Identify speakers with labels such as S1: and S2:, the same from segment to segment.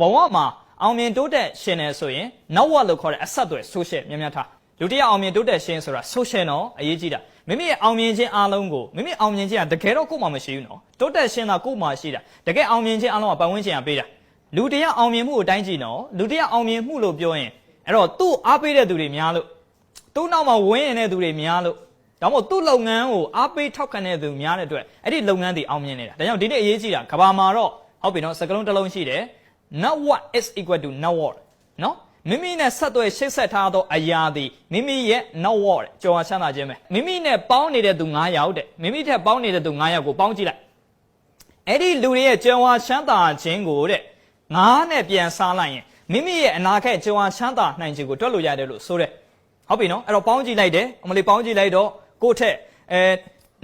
S1: ဘဝမှာအောင်မြင်တိုးတက်ရှင်နေဆိုရင်နောက်ဝက်လို့ခေါ်တဲ့အဆက်အသွယ် social များများထားလူတစ်ယောက်အောင်မြင်တိုးတက်ရှင်ဆိုတာ social တော့အရေးကြီးတာမိမိရဲ့အောင်မြင်ခြင်းအားလုံးကိုမိမိအောင်မြင်ခြင်းကတကယ်တော့ကိုယ်မှမရှိဘူးနော်တိုးတက်ရှင်တာကိုယ်မှရှိတာတကယ်အောင်မြင်ခြင်းအားလုံးကပတ်ဝန်းကျင်ကပေးတာလူတစ်ယောက်အောင်မြင်မှုကိုတိုင်းကြည့်နော်လူတစ်ယောက်အောင်မြင်မှုလို့ပြောရင်အဲ့တော့သူ့အားပေးတဲ့သူတွေများလို့သူ့နောက်မှာဝင်းရင်တဲ့သူတွေများလို့ဒါမှမဟုတ်သူ့လုပ်ငန်းကိုအားပေးထောက်ခံတဲ့သူများတဲ့အတွက်အဲ့ဒီလုပ်ငန်းတွေအောင်မြင်နေတာဒါကြောင့်ဒီနေ့အရေးကြီးတာကဘာမှာတော့ဟုတ်ပြီနော်စကလုံးတစ်လုံးရှိတယ် not what is equal to not what နော်မိမိနဲ့ဆက်သွယ်ရှေ့ဆက်ထားသောအရာသည်မိမိရဲ့ not what တဲ့ကြော်ဝါချမ်းသာခြင်းပဲမိမိနဲ့ပေါင်းနေတဲ့သူ9ယောက်တဲ့မိမိထက်ပေါင်းနေတဲ့သူ9ယောက်ကိုပေါင်းကြည့်လိုက်အဲ့ဒီလူတွေရဲ့ကြော်ဝါချမ်းသာခြင်းကိုတဲ့ငါးနဲ့ပြန်စားလိုက်ရင်မိမိရဲ့အနာဂတ်ကြော်ဝါချမ်းသာနိုင်ခြင်းကိုတွက်လို့ရတယ်လို့ဆိုတဲ့ဟုတ်ပြီနော်အဲ့တော့ပေါင်းကြည့်လိုက်တယ်အမလေးပေါင်းကြည့်လိုက်တော့ကိုယ့်ထက်အဲ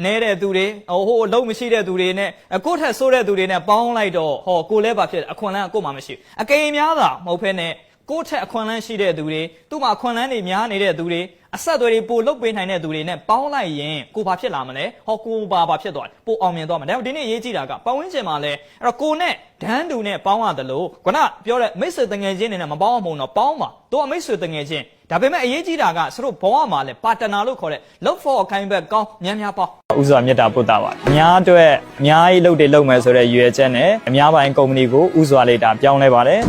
S1: နေတဲ့သူတွေဟိုဟိုအလုံးမရှိတဲ့သူတွေနဲ့အကိုယ့်ထက်ဆိုးတဲ့သူတွေနဲ့ပေါင်းလိုက်တော့ဟောကိုလည်းဘာဖြစ်လဲအခွင့်အလမ်းကကို့မှာမရှိဘူးအကိန်များတာမဟုတ်ဖ ೇನೆ ကိုယ့်ထက်အခွင့်အလမ်းရှိတဲ့သူတွေသူ့မှာအခွင့်အလမ်းတွေများနေတဲ့သူတွေ အဆက်အသွယ်တွေပိုလုတ်ပေးနိုင်တဲ့သူတွေနဲ့ပေါင်းလိုက်ရင်ကိုဘာဖြစ်လာမလဲဟောကိုဘာဘာဖြစ်သွားတယ်ပိုအောင်မြင်သွားမှာဒါပေမဲ့ဒီနေ့အရေးကြီးတာကပတ်ဝန်းကျင်မှာလဲအဲ့တော့ကိုနဲ့ဒန်းတူနဲ့ပေါင်းရတယ်လို့ခုနပြောတဲ့မိတ်ဆွေတငယ်ချင်းတွေနဲ့မပေါင်းအောင်မဟုတ်တော့ပေါင်းပါတို့ကမိတ်ဆွေတငယ်ချင်းဒါပေမဲ့အရေးကြီးတာကစတို့ဘဝမှာလဲပါတနာလို့ခေါ်တဲ့ look for a kind back ကောင်းများများပေါင်း
S2: ဥစွာမေတ္တာပို့တာပါအများအတွက်အများကြီးလုပ်တယ်လုပ်မယ်ဆိုတဲ့ရည်ရွယ်ချက်နဲ့အများပိုင်းကုမ္ပဏီကိုဥစွာလေးဒါပြောင်းလဲပါတယ်